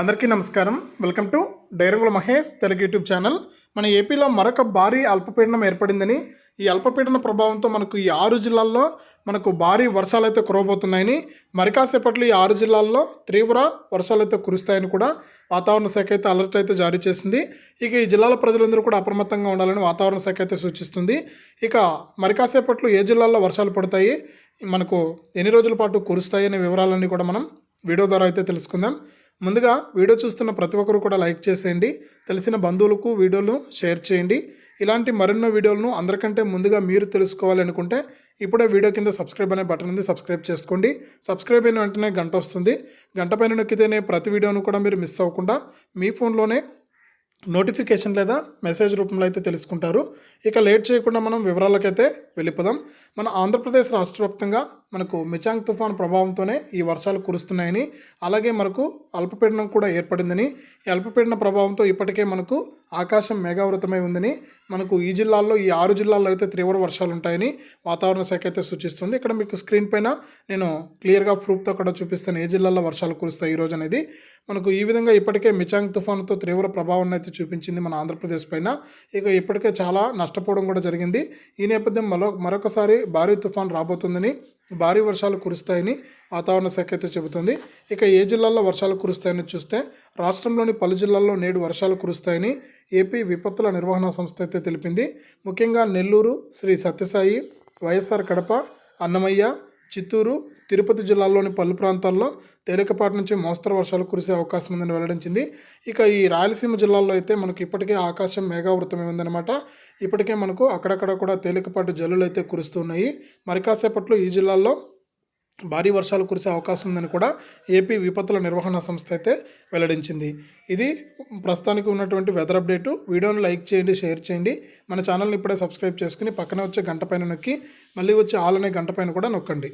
అందరికీ నమస్కారం. Welcome to డైరంగుల మహేష్ తెలుగు యూట్యూబ్ ఛానల్. మన ఏపీలో మరొక భారీ అల్పపీడనం ఏర్పడిందని ఈ అల్పపీడన ప్రభావంతో మనకు ఈ ఆరు జిల్లాల్లో మనకు భారీ వర్షాలు అయితే కురవబోతున్నాయని మరి కాసేపట్లో ఈ ఆరు జిల్లాల్లో తీవ్ర వర్షాలు అయితే కురుస్తాయని కూడా వాతావరణ శాఖ అయితే అలర్ట్ అయితే జారీ చేసింది. ఇక ఈ జిల్లాల ప్రజలందరూ కూడా అప్రమత్తంగా ఉండాలని వాతావరణ శాఖ అయితే సూచిస్తుంది. ఇక మరి కాసేపట్లో ఏ జిల్లాల్లో వర్షాలు పడతాయి మనకు ఎన్ని రోజుల పాటు కురుస్తాయి అనే వివరాలన్నీ కూడా మనం వీడియో ద్వారా అయితే తెలుసుకుందాం. ముందుగా వీడియో చూస్తున్న ప్రతి ఒక్కరు కూడా లైక్ చేసేయండి. తెలిసిన బంధువులకు వీడియోలు షేర్ చేయండి. ఇలాంటి మరెన్నో వీడియోలను అందరికంటే ముందుగా మీరు తెలుసుకోవాలనుకుంటే ఇప్పుడే వీడియో కింద సబ్స్క్రైబ్ అనే బటన్ ఉంది సబ్స్క్రైబ్ చేసుకోండి. సబ్స్క్రైబ్ అయిన వెంటనే గంట వస్తుంది. గంట పైన నొక్కితేనే ప్రతి వీడియోను కూడా మీరు మిస్ అవ్వకుండా మీ ఫోన్లోనే నోటిఫికేషన్ లేదా మెసేజ్ రూపంలో అయితే తెలుసుకుంటారు. ఇక లేట్ చేయకుండా మనం వివరాలకైతే వెళ్ళిపోదాం. మన ఆంధ్రప్రదేశ్ రాష్ట్ర వ్యాప్తంగా మనకు మిచాంగ్ తుఫాన్ ప్రభావంతోనే ఈ వర్షాలు కురుస్తున్నాయని అలాగే మనకు అల్పపీడనం కూడా ఏర్పడిందని ఈ అల్పపీడన ప్రభావంతో ఇప్పటికే మనకు ఆకాశం మేఘావృతమై ఉందని మనకు ఈ జిల్లాల్లో ఈ ఆరు జిల్లాల్లో అయితే తీవ్ర వర్షాలు ఉంటాయని వాతావరణ శాఖ అయితే సూచిస్తుంది. ఇక్కడ మీకు స్క్రీన్ పైన నేను క్లియర్గా ప్రూఫ్తో కూడా చూపిస్తాను ఏ జిల్లాల్లో వర్షాలు కురుస్తాయి ఈరోజు అనేది మనకు ఈ విధంగా ఇప్పటికే మిచాంగ్ తుఫానుతో తీవ్ర ప్రభావం అయితే చూపించింది మన ఆంధ్రప్రదేశ్ పైన. ఇక ఇప్పటికే చాలా నష్టపోవడం కూడా జరిగింది. ఈ నేపథ్యం మరో మరొకసారి భారీ తుఫాన్ రాబోతుందని భారీ వర్షాలు కురుస్తాయని వాతావరణ శాఖ అయితే చెబుతుంది. ఇక ఏ జిల్లాల్లో వర్షాలు కురుస్తాయని చూస్తే రాష్ట్రంలోని పలు జిల్లాల్లో నేడు వర్షాలు కురుస్తాయని ఏపీ విపత్తుల నిర్వహణ సంస్థ అయితే తెలిపింది. ముఖ్యంగా నెల్లూరు శ్రీ సత్యసాయి వైఎస్ఆర్ కడప అన్నమయ్య చిత్తూరు తిరుపతి జిల్లాల్లోని పలు ప్రాంతాల్లో తేలికపాటి నుంచి మోస్తరు వర్షాలు కురిసే అవకాశం ఉందని వెల్లడించింది. ఇక ఈ రాయలసీమ జిల్లాల్లో అయితే మనకు ఇప్పటికే ఆకాశం మేఘావృతమై ఉందన్నమాట ఇప్పటికే మనకు అక్కడక్కడ కూడా తేలికపాటి జల్లులు అయితే కురుస్తున్నాయి మరి కాసేపట్లో ఈ జిల్లాల్లో భారీ వర్షాలు కురిసే అవకాశం ఉందని కూడా ఏపీ విపత్తుల నిర్వహణ సంస్థ అయితే వెల్లడించింది. ఇది ప్రస్తుతానికి ఉన్నటువంటి వెదర్ అప్డేటు. వీడియోను లైక్ చేయండి షేర్ చేయండి. మన ఛానల్ని ఇప్పుడే సబ్స్క్రైబ్ చేసుకుని పక్కనే వచ్చే గంట పైన నొక్కి మళ్ళీ వచ్చే ఆల్ అనే గంట పైన కూడా నొక్కండి.